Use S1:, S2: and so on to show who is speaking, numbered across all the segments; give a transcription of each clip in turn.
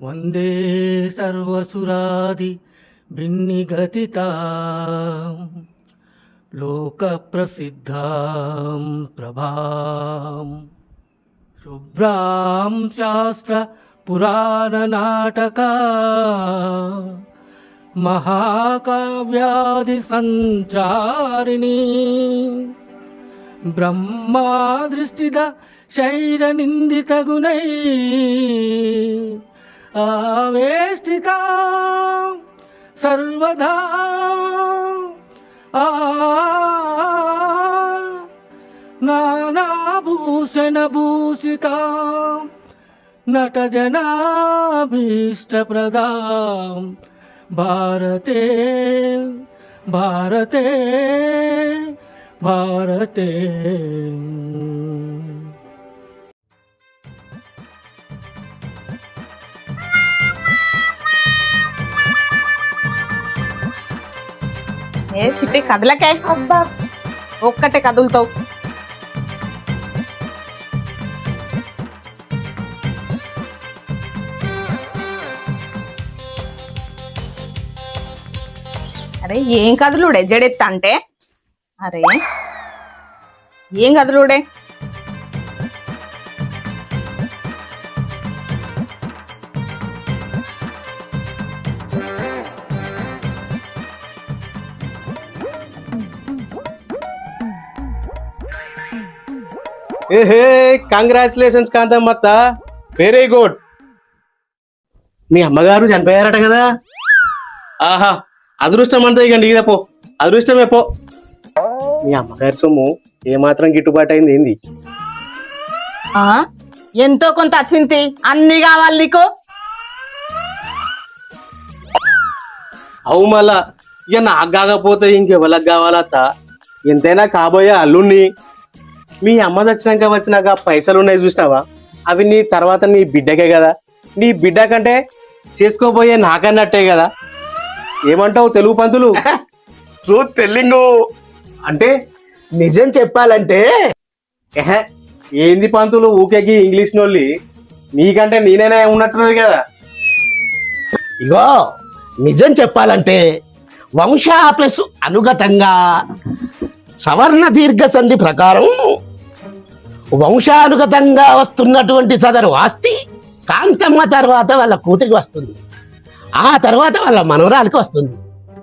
S1: వందే సర్వసురాది భిన్నిగతితా లోకప్రసిద్ధాం ప్రభాం. శుభ్రాం శాస్త్ర పురాణనాటకా మహాకావ్యాది సంచారిణీ బ్రహ్మాదృష్టిద శైరనిందితగుణై आवेष्टिता सर्वधा नानाभूषणभूषिता नटजनाभीष्टप्रदा भारते भारते भारते
S2: ఏ చిట్టి కదలకే. అబ్బా. ఒక్కటే కదులుతావు. అరే ఏం కదులుడే? జడెత్త అంటే అరే ఏం కదులుడే?
S3: ఏహే కంగ్రాచులేషన్స్ కాంతమ్మత్త. వెరీ గుడ్ మీ అమ్మగారు చనిపోయారట కదా? ఆహా అదృష్టం అంతా ఇక నీదే పో. అదృష్టమే పో. మీ అమ్మగారి సొమ్ము ఏమాత్రం గిట్టుబాటు అయింది ఏంది?
S2: ఆ? ఎంతో కొంత అచింతి అన్ని కావాలి నీకు?
S3: అవు మళ్ళా ఇక నాకు కాకపోతే ఇంకెవరికి కావాలత్త? ఎంతైనా కాబోయే అల్లుణ్ణి. మీ అమ్మ చచ్చినాక వచ్చినాక పైసలు ఉన్నాయి చూసినావా? అవి నీ తర్వాత నీ బిడ్డకే కదా. నీ బిడ్డ కంటే చేసుకోబోయే నాకన్నట్టే కదా. ఏమంటావు తెలుగు పంతులు?
S4: ట్రూత్ టెల్లింగ్
S3: అంటే
S4: నిజం చెప్పాలంటే
S3: ఎహె, ఏంది పంతులు ఊకేకి ఇంగ్లీష్ నోళ్ళి నీకంటే నేనైనా ఉన్నట్టున్నది కదా.
S4: ఇగో నిజం చెప్పాలంటే వంశ ప్లస్ అనుగతంగా సవర్ణ దీర్ఘ సంధి ప్రకారం వంశానుగతంగా వస్తున్నటువంటి సదరు ఆస్తి కాంతమ్మ తర్వాత వాళ్ళ కూతురికి వస్తుంది. ఆ తర్వాత వాళ్ళ మనవరాలకి వస్తుంది.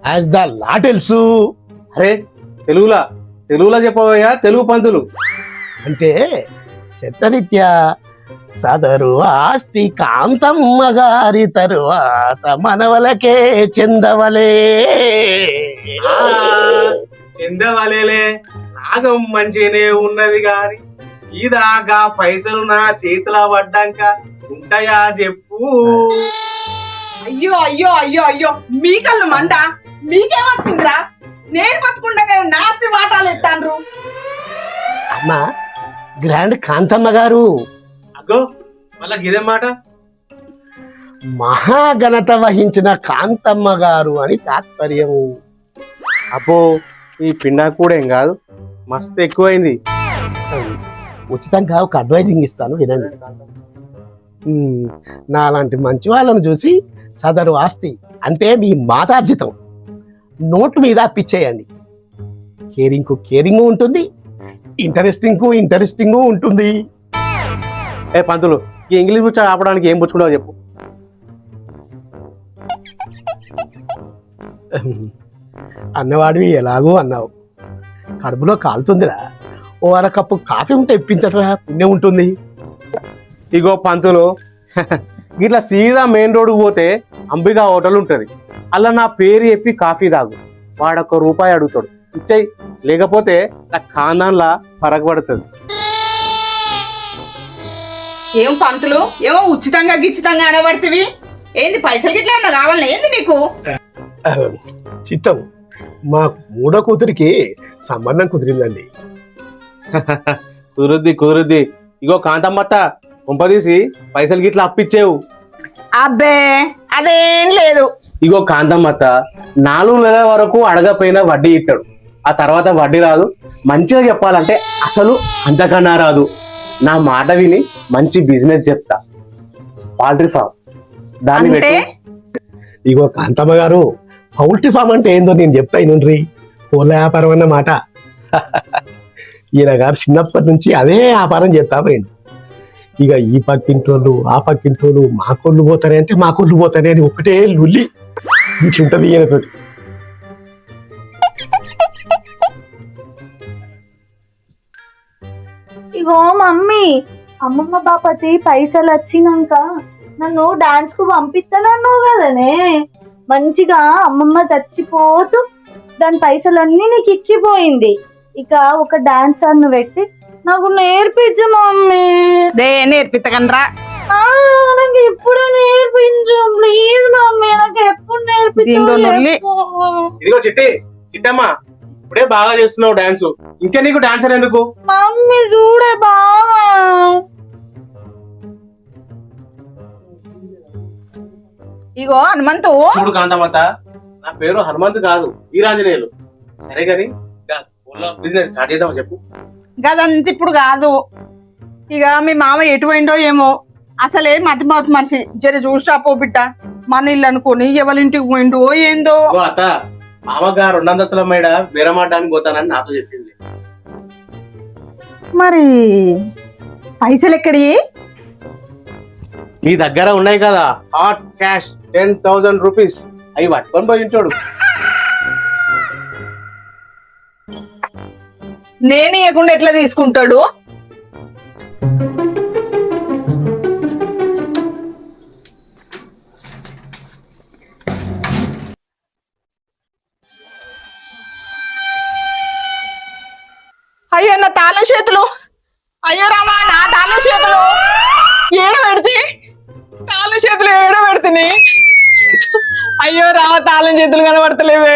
S4: యాజ్ ద లా తెలుసు
S3: అరే తెలుగులా? తెలుగులో చెప్పబోయా తెలుగు పంతులు.
S4: అంటే చట్టరీత్యా సదరు ఆస్తి కాంతమ్మ గారి తరువాత మనవలకే చెందవలే.
S3: చెందవలేలే నాగం మంచిగానే ఉన్నది గాని ఇదాకా పైసలు నా చేతిలో పడ్డాక ఉంటాయా చెప్పు.
S2: అయ్యో అయ్యో అయ్యో అయ్యో మీకల్లు మంట మీకేమొచ్చిందిరా? నేను బతుకుండగా నాస్తి వాటాలు ఎత్తాండ్రు
S4: అమ్మా గ్రాండ్ కాంతమ్మ గారు.
S3: అగో మళ్ళా గిదే మాట.
S4: మహాఘనత వహించిన కాంతమ్మ గారు అని తాత్పర్యం
S3: అబ్బో ఈ పిండా కూడా ఏం కాదు. మస్తు ఎక్కువైంది.
S4: ఉచితంగా ఒక అడ్వైజింగ్ ఇస్తాను వినండి. ఉమ్, నాలాంటి మంచి వాళ్ళను చూసి సదరు ఆస్తి అంటే మీ మాతార్జితం. నోటు మీద పిచ్చేయండి కేరింగ్కు కేరింగ్ ఉంటుంది ఇంటరెస్టింగ్కు ఇంటరెస్టింగ్ ఉంటుంది.
S3: ఏ పంతులు ఈ ఇంగ్లీష్ ముచ్చట ఆపడానికి ఏం పుచ్చుకుంటావు చెప్పు.
S4: అన్నవాడివి ఎలాగో అన్నావు. కడుపులో కాలుతుందిరా. ఓ అరకప్పు కాఫీ ఉంటే ఇప్పించటరా పుణ్యం ఉంటుంది.
S3: ఇగో పంతులు ఇట్లా సీదా మెయిన్ రోడ్డుకు పోతే అంబికా హోటల్ ఉంటది. అలా నా పేరు చెప్పి కాఫీ తాగు. వాడొక్క రూపాయి అడుగుతాడు. ఇచ్చేయి. లేకపోతే నా ఖానాన్లా పరగబడుతుంది.
S2: ఏం పంతులు? ఏమో ఉచితంగా గిచ్చితంగా అనబడితివి? ఏంది పైసలు గిట్లా కావాలా ఏంది నీకు?
S4: చిత్తం. మా మూడో కూతురికి సంబంధం కుదిరిందండి.
S3: కుదురుద్ది కుదురుద్ది ఇగో కాంతమ్మత్త కుంపదీసి పైసలు గిట్లా అప్పిచ్చేవు.
S2: అబ్బే అదేం లేదు.
S3: ఇగో కాంతమ్మత్త నాలుగు నెలల వరకు అడగపోయినా వడ్డీ ఇస్తాడు ఆ తర్వాత వడ్డీ రాదు. మంచిగా చెప్పాలంటే అసలు అంతకన్నా రాదు. నా మాట విని మంచి బిజినెస్ చెప్తా. Poultry farm. దాన్ని పెట్టు.
S4: ఇగో కాంతమ్మ గారు పౌల్ట్రీ ఫామ్ అంటే ఏందో నేను చెప్తా నుండ్రి కోళ్ళ వ్యాపారం అన్నమాట ఈయన గారు చిన్నప్పటి నుంచి అదే వ్యాపారం చేస్తా పోయిండు. ఇక ఈ పక్కింటోళ్ళు ఆ పక్కింటోళ్ళు మా కొళ్ళు పోతానే అంటే మా కొళ్ళు పోతానే అని ఒకటే లుల్లి ఇట్లుంటది ఈయనతోటి.
S5: ఇగో మమ్మీ అమ్మమ్మ బాపతి పైసలు వచ్చినాక నన్ను డాన్స్కు పంపిస్తానన్నావు కదనే? మంచిగా అమ్మమ్మ చచ్చిపోతూ దాని పైసలన్నీ నీకు ఇచ్చిపోయింది. ఇక ఒక డాన్సర్ను పెట్టి నాకు నేర్పించు మమ్మీ.
S2: దే నేర్పిత్తగనరా.
S5: ఆ, నాకు ఎప్పుడు నేర్పించు ప్లీజ్ మమ్మీ నాకు ఎప్పుడు
S2: దీంతో నొల్లి.
S5: నేర్పించు
S3: ఇదిగో చిట్టి చిట్టమ్మా ఇప్పుడే బాగా చేస్తున్నావు డాన్స్. ఇంకా నీకు డాన్సర్ ఎందుకు?
S5: మమ్మీ చూడే బావా
S2: ఇగో హనుమంతు.
S3: చూడు కాంతమ్మత నా పేరు హనుమంత్ కాదు వీరాంజనేయులు. సరే గాని బిజినెస్ స్టార్ట్ చేద్దాం చెప్పు.
S2: గదంత ఇప్పుడు కాదు. ఇక మీ మామ ఎటు పోయిండో ఏమో. అసలే మతి మతి మనిషి. జర చూసిరా పో బిడ్డ. మన ఇల్లు అనుకొని ఎవరింటికి పోయిండో ఏందో.
S3: అత్త మామగా రెండు అంతస్తుల మేడ బేరమాడడానికి పోతానని నాతో చెప్పింది.
S2: మరి పైసలు ఎక్కడి
S3: మీ దగ్గర ఉన్నాయి కదా. Hot cash ten thousand rupees అవి పట్టుకొని పోయి ఉంటాడు
S2: నేను ఇవ్వకుండా ఎట్లా తీసుకుంటాడు? కాలం తాళం చేతులు కనబడతలేవే.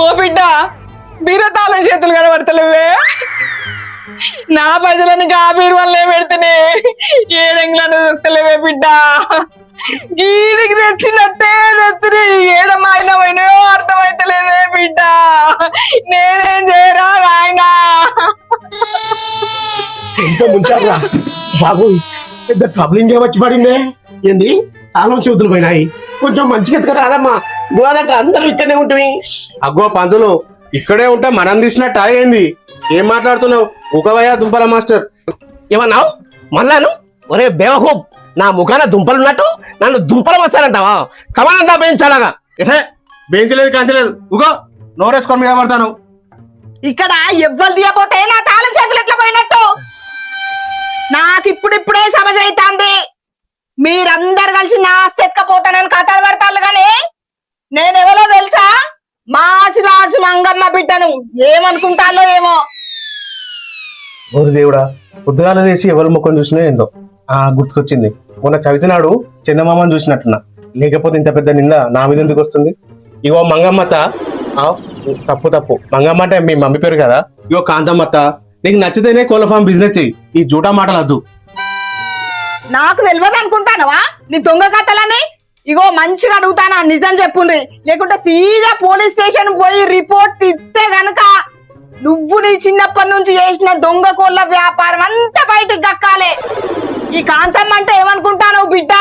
S2: ఓ బిడ్డ బీరతాళం చేతులు కనబడతలేవే. నా ప్రజలను కాబీరు వల్లే పెడితేనే ఏడంగులను దొరకలేవే బిడ్డ. గీడికి తెచ్చినట్టే తెచ్చుని ఏడమైనమైనయో అర్థమైతలేదే బిడ్డ. నేనేం చేయరా నాయనా?
S4: ఎంత ముంచారా? బాబు పెద్ద ట్రబులింగ్ వచ్చి పడిందే? ఏంది? తాళం చేతులు పోయినాయి. కొంచెం మంచిగా ఎత్తుక రాదమ్మా. గోడక అందరూ ఇక్కడనే ఉంటుంది
S3: అగ్గో పంతులు ఇక్కడే ఉంటే మనం తీసినట్టు ఏంది ఏం మాట్లాడుతున్నావు? ఉకవయ్యా దుంపల మాస్టర్.
S4: ఏమన్నావు? మళ్ళాను ఒరే బేవహూబ్ నా ముఖాన దుంపలున్నట్టు నన్ను దుంపలు వచ్చానంటావా కమానంతా పెంచాలగా
S3: ఏహే బెంచలేదు కంచలేదు. ఉగో నోరేసుకొని మీద పడతాను
S2: ఇక్కడ ఎవ్వరు తీయపోతే నా తాళం చేతులు ఎట్లా పోయినట్టు? నాకు ఇప్పుడిప్పుడే సమజ్ అవుతుంది మీరందరు కలిసి నా ఆస్తి కథలు పడతారు కానీ నేనెవరో తెలుసా? మాచి రాజు మంగమ్మ బిడ్డను ఏమనుకుంటాలో ఏమో.
S3: ఓరి దేవుడా పొద్దుగాల చేసి ఎవరి ముఖం చూసినా ఏందో? ఆ గుర్తుకొచ్చింది. మొన్న చవితినాడు చిన్నమామని చూసినట్టున్నా. లేకపోతే ఇంత పెద్ద నింద నా మీద ఎందుకు వస్తుంది? ఇగో మంగమ్మత ఆ, తప్పు తప్పు. మంగమ్మ అంటే మీ మమ్మీ పేరు కదా? ఇగో కాంతమ్మత నీకు నచ్చితేనే కోళ్ళ ఫామ్ బిజినెస్ చెయ్యి ఈ జూటా మాటలు వద్దు.
S2: నాకు తెలియదు అనుకుంటానవా? నీ దొంగ కథలని? ఇగో మంచిగా అడుగుతానా నిజం చెప్పుండ్రి. లేకుంటే సీదా పోలీస్ స్టేషన్ పోయి రిపోర్ట్ ఇస్తే గనక నువ్వు నీ చిన్నప్పటి నుంచి చేసిన దొంగ కోళ్ళ వ్యాపారం అంతా బయటికి దక్కాలే. ఈ కాంతమ్మ అంటే ఏమనుకుంటాను బిడ్డ?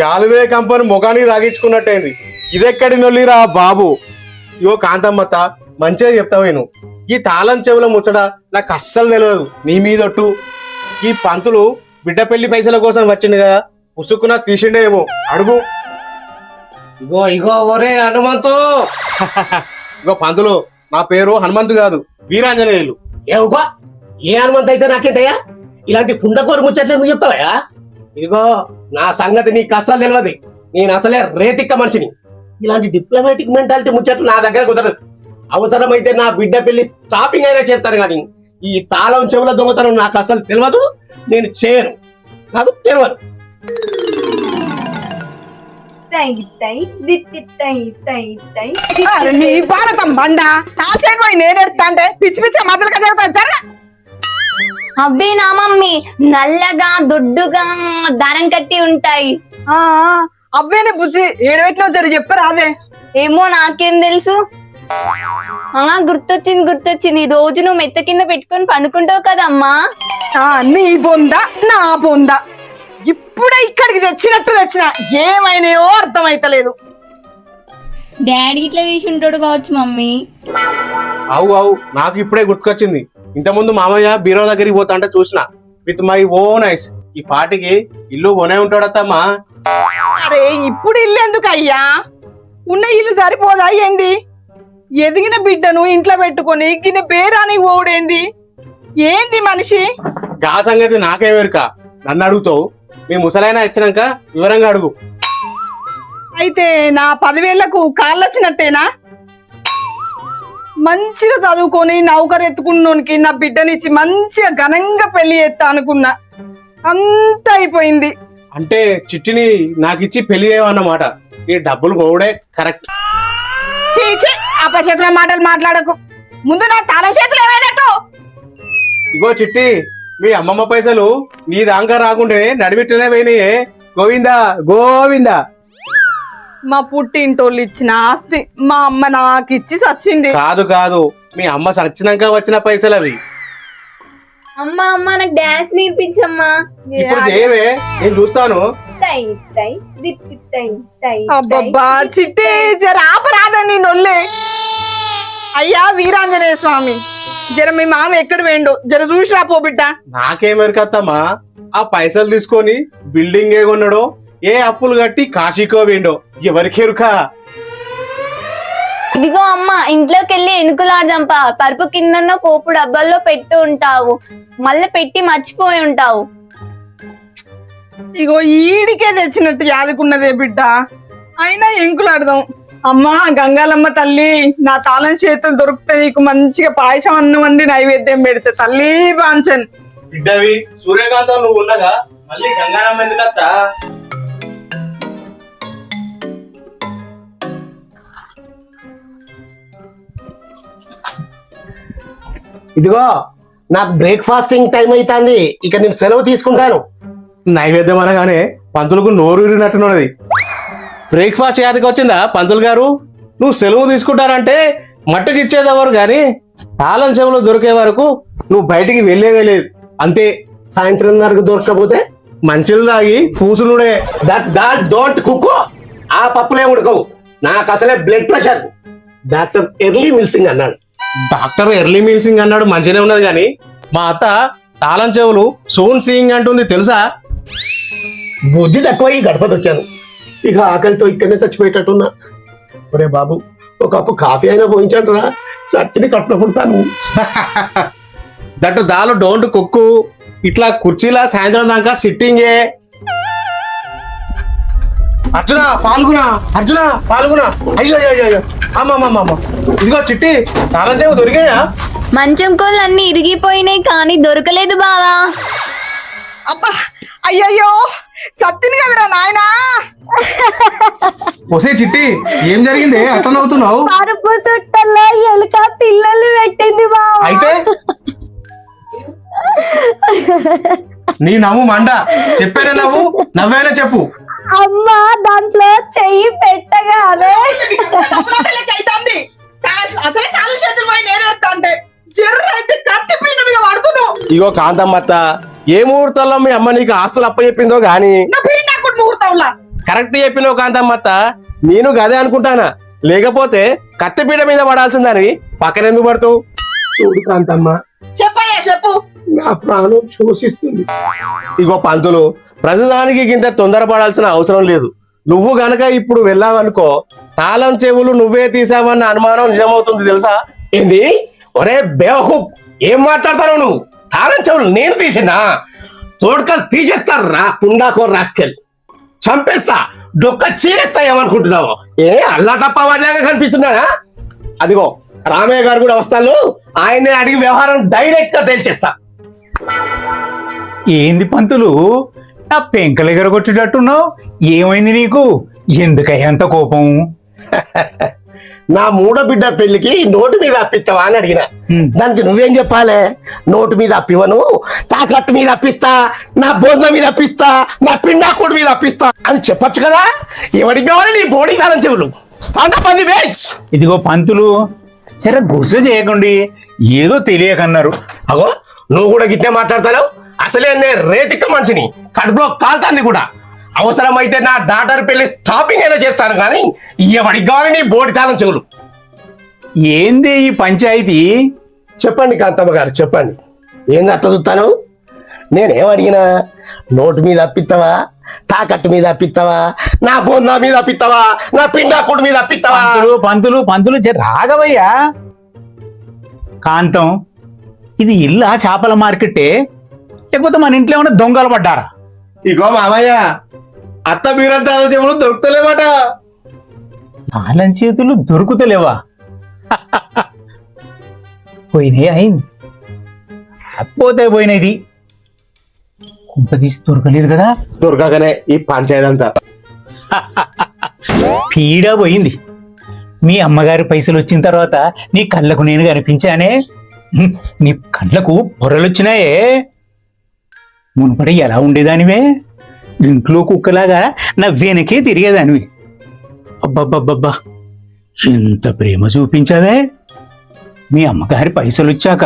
S3: గాలివే కంపెనీ మొగానికి తాగించుకున్నట్టయింది. ఇదెక్కడి నొల్లిరా బాబు? ఇగో కాంతమ్మత మంచిగా చెప్తావు నేను ఈ తాళం చెవుల ముచ్చట నాకు అస్సలు తెలియదు నీ మీదొట్టు. ఈ పంతులు బిడ్డ పెళ్ళి పైసల కోసం వచ్చిండు కదా ఉసుక్కున తీసిండేమో అడుగు.
S4: ఇగో ఇగో ఒరే హనుమంతు.
S3: ఇగో పంతులు నా పేరు హనుమంతు కాదు వీరాంజనేయులు.
S4: ఏవుగో ఏ హనుమంత్ అయితే నాకేంటయ్యా? ఇలాంటి కుండకోరు ముచ్చట్లు ఎందుకు చెప్తావయ్యా? ఇదిగో నా సంగతి నీకు అస్సలు తెలియదు నేను అసలే రేతిక్క మనిషిని. ఇలాంటి డిప్లొమాటిక్ మెంటాలిటీ ముచ్చట్లు నా దగ్గర కుదరదు. అవసరమైతే నా బిడ్డ పెళ్ళి స్టాపింగ్ అయినా చేస్తాను కానీ ఈ తాళం చెవుల దొంగతనం నాకు అసలు తెలియదు నేను చేయను. నాకు తెలియదు
S2: అరే నీ భారతం బండ? తాచేటి పోయి అంటే పిచ్చి పిచ్చి మజలుగా జరుగుతా జరగ
S5: అబ్బే నా మమ్మీ నల్లగా దొడ్డుగా దారం కట్టి ఉంటాయి.
S2: ఆ, అవ్వేనే బుజ్జి ఏడవెట్టినో జరి చెప్పరా అదే
S5: ఏమో నాకేం తెలుసు.
S6: ఆ గుర్తొచ్చింది గుర్తొచ్చింది. ఈ రోజు నువ్వు మెత్త కింద పెట్టుకొని పండుకుంటావు కదమ్మా.
S2: ఆ, నీ బొంద నా బొంద. ఇప్పుడే ఇక్కడికి తెచ్చినట్టు తెచ్చిన. ఏమైనాయో అర్థమైతలేదు.
S6: డాడీ ఇట్లా తీసి ఉంటాడు కావచ్చు మమ్మీ.
S3: అవు అవు నాకు ఇప్పుడే గుర్తుకొచ్చింది. ఇంతకుముందు మామయ్య బీరో దగ్గరికి పోతా అంటే చూసిన. విత్ మై ఓ నైస్ ఈ పాటికి ఇల్లు కొనే ఉంటాడత్తమ్మా
S2: అరే ఇప్పుడు ఇల్లు ఎందుకు అయ్యా ఉన్న ఇల్లు సరిపోదా ఏంది? ఎదిగిన బిడ్డను ఇంట్లో పెట్టుకొని గిన్నె పేరానికి ఓడేంది ఏంది మనిషి?
S3: గా సంగతి నాకేమెరుక నన్ను అడుగుతావు? మీ ముసలైనా ఇచ్చినాక వివరంగా అడుగు.
S2: అయితే నా పదివేళ్ళకు కాళ్ళొచ్చినట్టేనా? మంచిగా చదువుకొని నౌకరు ఎత్తుకున్నోనికి నా బిడ్డనిచ్చి మంచిగా ఘనంగా పెళ్ళి చేస్తా అనుకున్నా. అంత అయిపోయింది.
S3: అంటే చిట్టిని నాకు ఇచ్చి పెళ్ళి చేయమన్నమాట ఈ డబ్బులు పోవడే కరెక్ట్.
S2: చీచి అపశకుల మాటలు మాట్లాడకు. ముందు నా తల చేతులు ఏమైనట్టు?
S3: ఇగో చిట్టి మీ అమ్మమ్మ పైసలు నీ దాంకా రాకుంటే నడిమిట్లనే పోయినాయే. గోవిందా గోవిందా.
S2: మా పుట్టింటోళ్ళు ఇచ్చిన ఆస్తి మా అమ్మ నాకు ఇచ్చి సచ్చింది.
S3: కాదు కాదు. మీ అమ్మ సచ్చినాక వచ్చిన పైసలు అవి
S6: అమ్మా అమ్మా నాకు డాన్స్ నేర్పించమ్మా.
S3: ఇప్పుడు చేయవే నేను చూస్తాను.
S6: టై టై దిత్తి టై టై
S2: అబ్బబ్బా చిట్టి జర ఆపరాదని నొల్లే. అయ్యా వీరాంజనేయ స్వామి జర మీ మామ ఎక్కడ వేండు? జర చూసిరా పో బిడ్డ.
S3: నాకేమెరకత్తమ్మా? ఆ పైసలు తీసుకొని బిల్డింగ్ ఏ కొన్నాడో ఏ అప్పులు కట్టి కాశీకో వేండో? ఎవరికెరుక?
S6: ఇదిగో అమ్మ ఇంట్లోకి వెళ్ళి ఎనుకులాడదాం పా పరుపు కిందన్న పోపు డబ్బాల్లో పెట్టు ఉంటావు. మళ్ళీ పెట్టి మర్చిపోయి ఉంటావు.
S2: ఇగో ఈడికే తెచ్చినట్టు యాదుకున్నదే బిడ్డ. అయినా ఎంకులాడదాం. అమ్మా గంగాలమ్మ తల్లి నా తాళం చేతులు దొరికితే నీకు మంచిగా పాయసం అన్నం వండి నైవేద్యం పెడితే. తల్లి బాంచన్.
S3: బిడ్డవి సూర్యకాంతం నువ్వు ఉండగా మళ్ళీ గంగారాం ఎందుకత్తా?
S4: ఇదిగో నాకు బ్రేక్ఫాస్టింగ్ టైం అవుతుంది ఇక నేను సెలవు తీసుకుంటాను.
S3: నైవేద్యం అనగానే పంతులకు నోరు ఊరినట్టున్నది బ్రేక్ఫాస్ట్ యాదకి వచ్చిందా? పంతులు గారు? నువ్వు సెలవు తీసుకుంటానంటే మట్టుకు ఇచ్చేదెవరు కానీ తాళం చెవులు దొరికే వరకు నువ్వు బయటికి వెళ్ళేదే లేదు. అంతే.
S4: సాయంత్రం వరకు దొరకకపోతే
S3: మంచిలు తాగి పూసులుడే
S4: దట్ దాట్ డోంట్ కుక్కు ఆ పప్పులే ఉడకవు. నాకు అసలే బ్లడ్ ప్రెషర్. డాక్టర్ ఎర్లీ మిల్సింగ్ అన్నాడు.
S3: డాక్టర్ ఎర్లీ మిల్సింగ్ అన్నాడు మంచిగానే ఉన్నది కానీ మా అత్త తాళం చెవులు సోన్ సీయింగ్ అంటుంది తెలుసా?
S4: బుద్ధి తక్కువ ఈ గడప దొక్కాను. ఇక ఆకలితో ఇక్కడనే చచ్చిపోయేటట్టున్నా. ఒరే బాబు ఒక కప్పు కాఫీ అయినా పోయించండి రా. చచ్చిని కట్టుకుంటాను.
S3: That dal don't cook. ఇట్లా కుర్చీలా సాయంత్రం దాకా సిట్టింగే. అర్జున పాల్గొన అర్జున పాల్గొన అయ్యో అయ్యో అయ్యో, అయ్యో. అమ్మమ్మమ్మ ఇదిగో చిట్టి తాళం చెవు దొరికాయా?
S6: మంచం కోళ్ళు అన్ని ఇరిగిపోయినాయి కానీ దొరకలేదు బావా.
S2: అబ్బా అయ్యయ్యో సత్తిని కదరా నాయనా.
S3: ఒసే చిట్టి ఏం జరిగింది? అట్లా నవ్వుతున్నావు
S5: పరుపు చుట్టల్లో ఎలుక పిల్లలు పెట్టింది బావ.
S3: అయితే? నీ నవ్వు మండ. చెప్పానే నవ్వు నవ్వేనా చెప్పు.
S5: అమ్మ దాంట్లో చెయ్యి పెట్టగానే.
S2: అవుతుంది అసలే కాలు చేతులు పోయి నేనేస్తా అంటే జర్ర అయితే కత్తి మీద పడుతున్నావు.
S3: ఇగో కాంతమ్మత్త ఏ ముహూర్తంలో మీ అమ్మ నీకు ఆస్తులు అప్పచెప్పిందో గాని?
S2: నా పీట నాకు ముహూర్తంలా?
S3: కరెక్ట్ చెప్పినావు కాంతమ్మత్త. నేను గదే అనుకుంటానా? లేకపోతే కత్తిపీట మీద పడాల్సిందని పక్కన ఎందుకు పడుతావు?
S4: చూడు కాంతమ్మ.
S2: చెప్పయ్యా చెప్పు.
S4: నా ప్రాణం శోషిస్తుంది.
S3: ఇగో పంతులు ప్రతిదానికి గింత తొందరపడాల్సిన అవసరం లేదు. నువ్వు గనక ఇప్పుడు వెళ్ళావనుకో తాళం చెవులు నువ్వే తీసావన్న అనుమానం నిజమవుతుంది తెలుసా?
S4: ఏంది? ఒరే బేవహూప్ ఏం మాట్లాడతావు నువ్వు? తాళం చెవులు నేను తీసినా తోడుకలు తీసేస్తారు రా కుండాకో రాసుకెళ్ళి చంపేస్తా డొక్క చీరేస్తా ఏమనుకుంటున్నావు? ఏ అల్లా తప్ప వాడిలాగా కనిపిస్తున్నానా అదిగో రామయ్య గారు కూడా వస్తాను ఆయన్నే అడిగి వ్యవహారం డైరెక్ట్గా తేల్చేస్తా.
S7: ఏంది పంతులు? నా పెంకలు ఎగరగొట్టేటట్టున్నావు ఏమైంది నీకు? ఎందుకయ్యా అంత కోపం?
S4: నా మూడో బిడ్డ పెళ్ళికి నోటు మీద అప్పిస్తావా అని అడిగిన. దానికి నువ్వేం చెప్పాలి? నోటు మీద అప్పివను తాకట్టు మీద అప్పిస్తా నా బోధన మీద అప్పిస్తా నా పిండాకుడు మీద అప్పిస్తా అని చెప్పొచ్చు కదా? ఎవరికి కావాలి నీ బోడీ కాలం చెవులు. Stand up on the bench.
S7: ఇదిగో పంతులు సరే గుస చేయకండి. ఏదో తెలియకన్నారు.
S4: అగో నువ్వు కూడా గిట్టే మాట్లాడతావు అసలే నేను రేతిక్క మనిషిని. కడుపులో కాలుతాంది కూడా. అవసరమైతే నా డాటర్ పెళ్ళి స్టాపింగ్ అయినా చేస్తాను కానీ ఎవడికి కావాలి నీ బోడి తాళం చెవులు?
S7: ఏంది ఈ పంచాయతీ?
S4: చెప్పండి కాంతమ్మ గారు చెప్పండి. ఏంది అట్లా చూస్తాను? నేనేం అడిగినా? నోటు మీద అప్పిస్తావా తాకట్టు మీద అప్పిస్తావా నా బొందా మీద అప్పిస్తావా నా పిండాకుడు మీద అప్పిస్తావా
S7: పంతులు పంతులు రాగవయ్యా కాంతం ఇది ఇల్లా చేపల మార్కెట్టే లేకపోతే మన ఇంట్లో ఏమైనా దొంగలు పడ్డారా?
S3: ఇగో మామయ్య అత్త మీరంతా చెవులు దొరుకుతలేమాట
S7: నాలం చేతులు దొరుకుతలేవా? పోయినాయి అయింది. పోతే పోయినది కుంప తీసి దొరకలేదు కదా?
S3: దొరకగానే ఈ పంచాయతీ అంతా.
S7: పీడ పోయింది. మీ అమ్మగారి పైసలు వచ్చిన తర్వాత నీ కళ్ళకు నేను కనిపించానే? నీ కళ్ళకు పొరలొచ్చినాయే మునుపటి ఎలా ఉండేదానివే? ఇంట్లో కుక్కలాగా నా వెనకే తిరిగేదానివి. అబ్బబ్బబ్బబ్బా. ఎంత ప్రేమ చూపించావే? మీ అమ్మగారి పైసలు వచ్చాక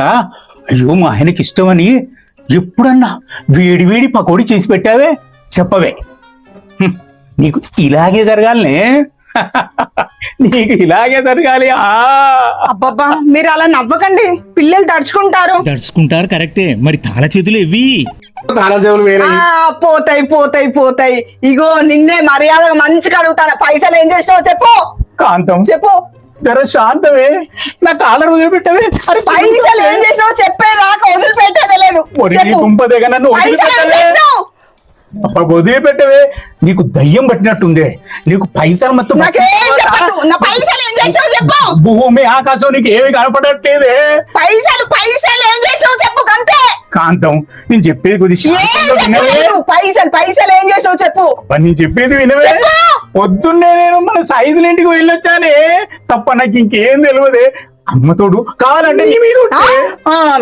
S7: అయ్యో మా ఆయనకి ఇష్టమని ఎప్పుడన్నా వేడి వేడి పకోడీ చేసి పెట్టావే? చెప్పవే. నీకు ఇలాగే జరగాలనే? నీకు ఇలాగే జరగాలి. ఆ!
S2: అబ్బబ్బా మీరు అలా నవ్వకండి. పిల్లలు తడుచుకుంటారు.
S7: దడుచుకుంటారు కరెక్టే. మరి తాళ చేతులు ఇవి
S2: పోతాయి పోతాయి పోతాయి. ఇగో నిన్నే మర్యాదగా మంచిగా అడుగుతాను? పైసలు ఏం చేసావు చెప్పు.
S7: కాంతం.
S2: చెప్పు.
S7: జర శాంతమే. నా కాలర్ వదిలిపెట్టవే అరే
S2: పైసలు ఏం చేసినావు చెప్పేదాకా వదిలిపెట్టేదే లేదు.
S7: దుంపదేగా నన్ను
S2: ఏం
S7: వదిలిపెట్టవే. నీకు దయ్యం పట్టినట్టుందే. నీకు పైసలు మొత్తం
S2: నాకేం చెప్పద్దు. నా పైసలు ఏం చేసినావు చెప్పు.
S7: భూమి ఆకాశం నీకు ఏమి కనపడట్లేదే.
S2: పైసలు పైసలు ఏం చేసినావు చెప్పు అంతే
S7: కాంతం నేను చెప్పేది కొద్ది
S2: పైసలు పైసలు ఏం చేసినావు చెప్పు.
S7: నేను చెప్పేది వినవే. పొద్దున్నే నేను మన సైజుల ఇంటికి వెళ్ళొచ్చానే. తప్ప నాకు ఇంకేం తెలియదే. అమ్మతోడు కావాలంటే నీ మీద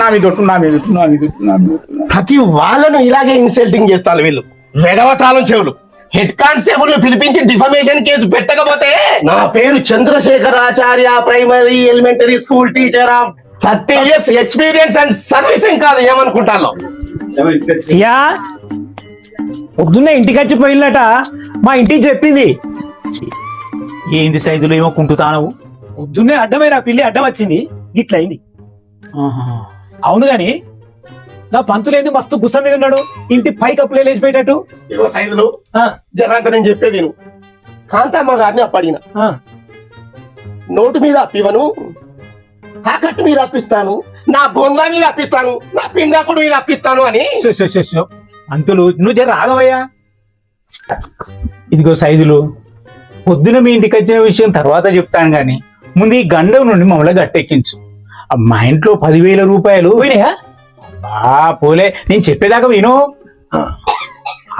S7: నా మీద నా మీద నా మీద.
S4: ప్రతి వాళ్ళను ఇలాగే ఇన్సల్టింగ్ చేస్తారు వీళ్ళు. వెడవతాళం చెవులు. హెడ్ కానిస్టేబుల్ పిలిపించి డిఫమేషన్ కేసు పెట్టకపోతే? నా పేరు Chandrashekar Acharya primary elementary school teacher of thirty years experience and servicing కాదు ఏమనుకుంటాను?
S8: అయ్యా పొద్దున్నే ఇంటికి వచ్చి పోయినట మా ఇంటికి చెప్పింది.
S7: ఏంది సైజులో ఏమో కుంటుతానవు?
S8: పొద్దున్నే అడ్డమైన పిల్లి అడ్డం వచ్చింది ఇట్లయింది
S7: ఆహా.
S8: అవును గాని నా పంతులేంది మస్తు గుస్స మీద ఉన్నాడు? ఇంటి పై కప్పులే లేచిపోయేటట్టు?
S4: ఇగో సైజులు
S8: ఆ,
S4: జరంత నేను చెప్పేది నేను కాంతమ్మ గారిని అప్పడిన.
S8: ఆ.
S4: నోటు మీద అప్పివను తాకట్టు మీద అప్పిస్తాను నా బొంద మీద అప్పిస్తాను నా పిండాకుడు మీద అప్పిస్తాను అని.
S7: అంతులు నువ్వు జర రాగవయ్యా ఇదిగో సైజులు పొద్దున మీ ఇంటికి వచ్చిన విషయం తర్వాత చెప్తాను గాని ముందు ఈ గండం నుండి మమ్మల్ని గట్టెక్కించు. మా ఇంట్లో పదివేల రూపాయలు
S8: పోయినాయా?
S7: బా పోలే. నేను చెప్పేదాకా విను.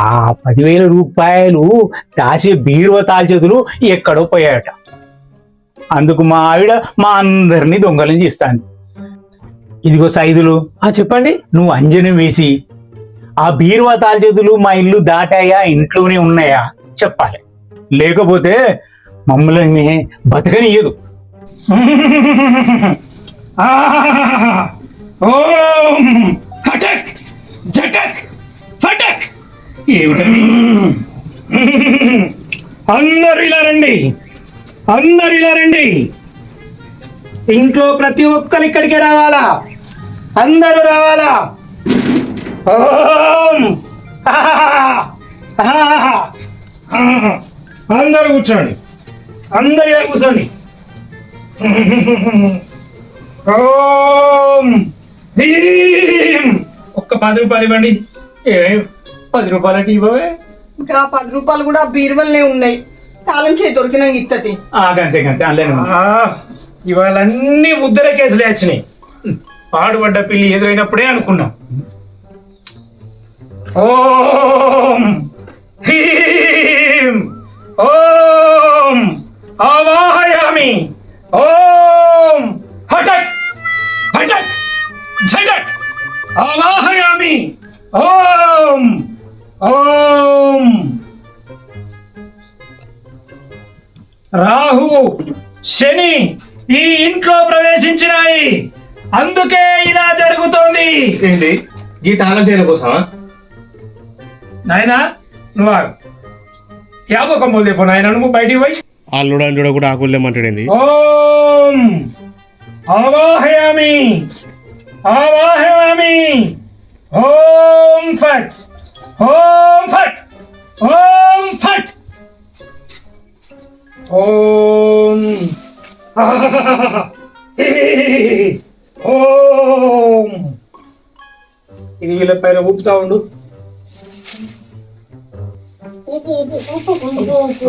S7: ఆ. పదివేల రూపాయలు దాచే బీరువ తాల్చేతులు ఎక్కడో పోయాయట. అందుకు మా ఆవిడ మా అందరినీ దొంగలం చేస్తాను ఇదిగో సైదులు.
S8: ఆ చెప్పండి.
S7: నువ్వు అంజనం వేసి ఆ బీరువా తాల్చేతులు మా ఇల్లు దాటాయా ఇంట్లోనే ఉన్నాయా చెప్పాలి. లేకపోతే మమ్మల్ని బతకనియదు ఓం! హఠక్! జటక్ ఫటక్ ఏమిటండి
S8: అందరు ఇలా రండి! అందరు ఇలా రండి! ఇంట్లో ప్రతి ఒక్కరు ఇక్కడికి రావాలా? అందరూ రావాలా? ఓం! అందరూ కూర్చోండి. అందరు కూర్చోండి. ఓం! ఒక్క పది రూపాయలు ఇవ్వండి.
S7: ఏ పది రూపాయలకి ఇవ్వవే?
S2: ఇంకా పది రూపాయలు కూడా బీరువల్నే ఉన్నాయి. తాళం చేయి దొరికినాక ఇత్తది.
S7: ఆ, గంతే
S8: ఆ, ఇవాళ అన్ని ముద్దర కేసులే వచ్చినాయి. పాడుపడ్డ పిల్లి ఎదురైనప్పుడే అనుకున్నాం. ఓం హ్రీం ఓం ఆవాహయామి! ఓం హఠక్! హఠక్! ఝటక్ ఆవాహయామి ఓం. ఓం. రాహు శని ఈ ఇంట్లో ప్రవేశించినాయి. అందుకే ఇలా జరుగుతోంది.
S3: ఏంటి? తాళం చేయడం కోసమా?
S8: నాయనా నువ్వు. యాభై మొదలు చెప్పు నాయన నువ్వు బయటికి పోయి.
S3: అల్లుడు అంటుడు కూడా ఆకులేమంటాడండి
S8: ఓం. ఆవాహయామి ఆవాహయామి ఓం ఫట్ ఓం ఫట్ ఓం ఫట్ ఓం ఓం ఇది వీళ్ళ పైన ఊపుతా ఉండు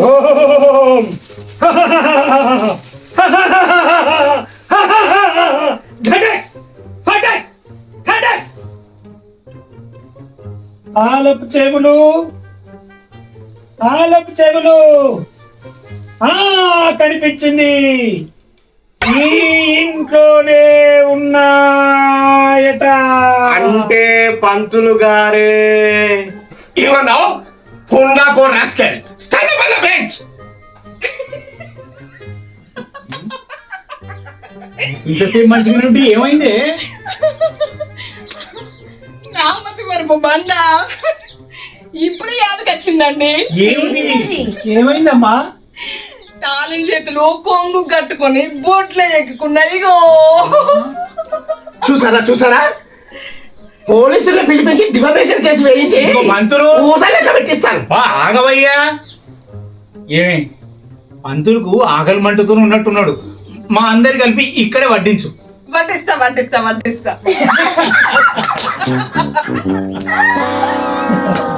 S8: ఓం తాళపు చెవులు. తాళపు చెవులు. ఆ కనిపించింది. ఈ ఇంట్లోనే ఉన్నాయట.
S3: అంటే పంతులు గారే.
S4: Pundago rascal. Stand up on the bench.
S7: ఇంతసేపు మంచిగా నుండి ఏమైంది?
S2: వరపు బండ ఇప్పుడు యాదకొచ్చిందండి
S8: ఏమైందమ్మా?
S2: తాళం చేతులు కొంగు కట్టుకొని బోట్లే ఎక్కుకున్నాయి ఇగో.
S4: చూసారా చూసారా? పోలీసులు పిలిపించి డిఫమేషన్ కేసు వేయించి
S7: ఇంకో మంత్రులు
S4: పెట్టిస్తాను
S7: బా ఆగవయ్యా. ఏమే? పంతులకు ఆకలి మంటతో ఉన్నట్టున్నాడు. మా అందరి కలిపి ఇక్కడే వడ్డించు.
S2: పట్టిస్తా పట్టిస్తా పట్టిస్తా